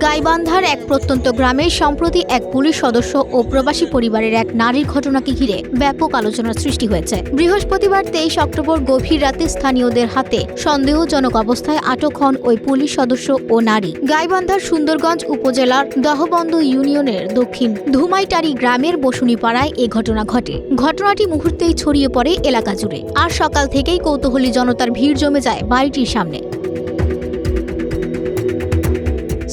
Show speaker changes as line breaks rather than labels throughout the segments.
গাইবান্ধার এক প্রত্যন্ত গ্রামে সম্প্রতি এক পুলিশ সদস্য ও প্রবাসী পরিবারের এক নারীর ঘটনাকে ঘিরে ব্যাপক আলোচনার সৃষ্টি হয়েছে। বৃহস্পতিবার তেইশ অক্টোবর গভীর রাতে স্থানীয়দের হাতে সন্দেহজনক অবস্থায় আটক হন ওই পুলিশ সদস্য ও নারী। গাইবান্ধার সুন্দরগঞ্জ উপজেলার দহবন্দ ইউনিয়নের দক্ষিণ ধুমাইটারি গ্রামের বসুনিপাড়ায় এ ঘটনা ঘটে। ঘটনাটি মুহূর্তেই ছড়িয়ে পড়ে এলাকা জুড়ে। আর সকাল থেকেই কৌতূহলী জনতার ভিড় জমে যায় বাড়িটির সামনে।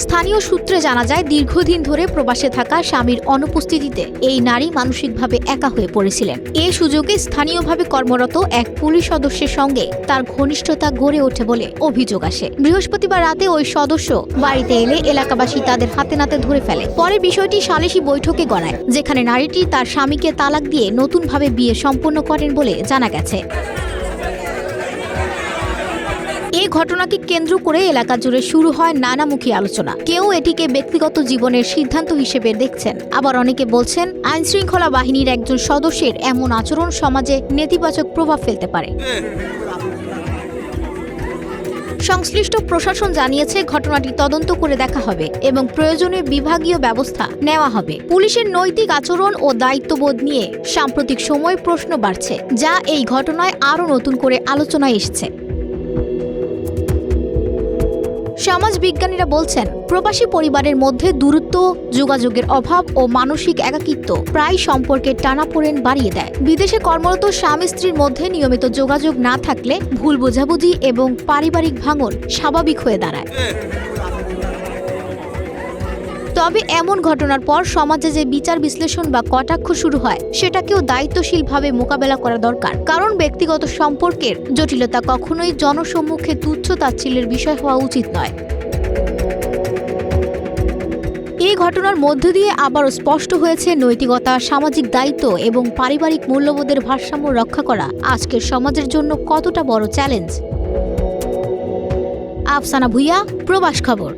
স্থানীয় সূত্রে জানা যায়, দীর্ঘদিন ধরে প্রবাসে থাকা স্বামীর অনুপস্থিতিতে এই নারী মানসিকভাবে একা হয়ে পড়েছিলেন। এ সুযোগে স্থানীয়ভাবে কর্মরত এক পুলিশ সদস্যের সঙ্গে তার ঘনিষ্ঠতা গড়ে ওঠে বলে অভিযোগ আসে। বৃহস্পতিবার রাতে ওই সদস্য বাড়িতে এলে এলাকাবাসী তাদের হাতে নাতে ধরে ফেলে। পরে বিষয়টি সালিশি বৈঠকে গড়ায়, যেখানে নারীটি তার স্বামীকে তালাক দিয়ে নতুনভাবে বিয়ে সম্পন্ন করেন বলে জানা গেছে। এই ঘটনাকে কেন্দ্র করে এলাকা জুড়ে শুরু হয় নানামুখী আলোচনা। কেউ এটিকে ব্যক্তিগত জীবনের সিদ্ধান্ত হিসেবে দেখছেন। আবার অনেকে বলছেন, আইনশৃঙ্খলা বাহিনীর একজন সদস্যের এমন আচরণ সমাজে নেতিবাচক প্রভাব ফেলতে পারে। সংশ্লিষ্ট প্রশাসন জানিয়েছে, ঘটনাটি তদন্ত করে দেখা হবে এবং প্রয়োজনে বিভাগীয় ব্যবস্থা নেওয়া হবে। পুলিশের নৈতিক আচরণ ও দায়িত্ববোধ নিয়ে সাম্প্রতিক সময় প্রশ্ন বাড়ছে, যা এই ঘটনায় আরও নতুন করে আলোচনায় এসেছে। সমাজ বিজ্ঞানীরা বলছেন, প্রবাসী পরিবারের মধ্যে দূরত্ব, যোগাযোগের অভাব ও মানসিক একাকিত্ব প্রায় সম্পর্কের টানাপোড়েন বাড়িয়ে দেয়। বিদেশে কর্মরত স্বামী স্ত্রীর মধ্যে নিয়মিত যোগাযোগ না থাকলে ভুল বোঝাবুঝি এবং পারিবারিক ভাঙন স্বাভাবিক হয়ে দাঁড়ায়। তবে এমন ঘটনার পর সমাজে যে বিচার বিশ্লেষণ বা কটাক্ষ শুরু হয়, সেটাকেও দায়িত্বশীলভাবে মোকাবেলা করা দরকার। কারণ ব্যক্তিগত সম্পর্কের জটিলতা কখনোই জনসম্মুখে তুচ্ছ তাচ্ছিল্যের বিষয় হওয়া উচিত নয়। এই ঘটনার মধ্য দিয়ে আবারও স্পষ্ট হয়েছে নৈতিকতা, সামাজিক দায়িত্ব এবং পারিবারিক মূল্যবোধের ভারসাম্য রক্ষা করা। আজকের সমাজের জন্য কতটা বড় চ্যালেঞ্জ? আফসানা ভুইয়া, প্রবাস খবর।